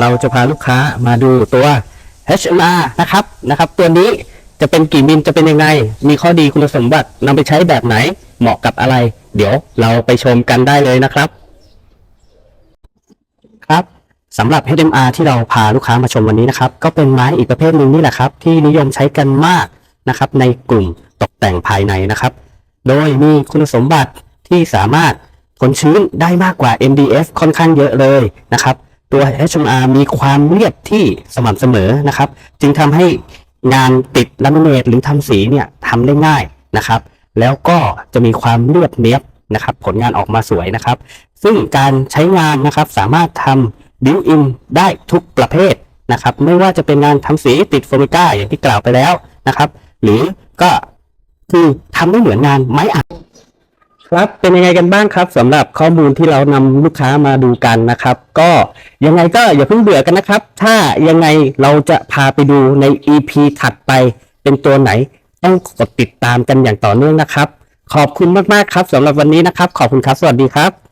เราจะพาลูกค้ามาดูตัว HMR นะครับนะครับ ตัวนี้จะเป็นกี่มิลจะเป็นยังไง มีข้อดีคุณสมบัตินำไปใช้แบบไหนเหมาะกับอะไร เดี๋ยวเราไปชมกันได้เลยนะครับ ครับสำหรับ HMR ที่เราพาลูกค้ามาชมวันนี้นะครับ ก็เป็นไม้อีกประเภทหนึ่งนี่แหละครับ ที่นิยมใช้กันมากนะครับ ในกลุ่มตกแต่งภายในนะครับ โดยมีคุณสมบัติที่สามารถทนชื้นได้มากกว่า MDF ค่อนข้างเยอะเลยนะครับ ตัว HMR มีความเรียบที่สม่ำเสมอนะครับ จึงทำให้งานติดลามิเนตหรือทำสีเนี่ยทำได้ง่ายนะครับ แล้วก็จะมีความเรียบเนียบนะครับ ผลงานออกมาสวยนะครับ ซึ่งการใช้งานนะครับสามารถทำบิวอินได้ทุกประเภทนะครับ ไม่ว่าจะเป็นงานทำสีติดโฟมิก้าอย่างที่กล่าวไปแล้วนะครับ หรือก็คือทำได้เหมือนงานไม้อัด ครับเป็นยังไงกันบ้างครับสำหรับข้อมูลที่เรานำลูกค้ามาดูกันนะครับ ก็ยังไงก็อย่าเพิ่งเบื่อกันนะครับ ถ้ายังไงเราจะพาไปดูใน EP ถัดไปเป็นตัวไหน ต้องกดติดตามกันอย่างต่อเนื่องนะครับ ขอบคุณมากๆครับสำหรับวันนี้นะครับ ขอบคุณครับ สวัสดีครับ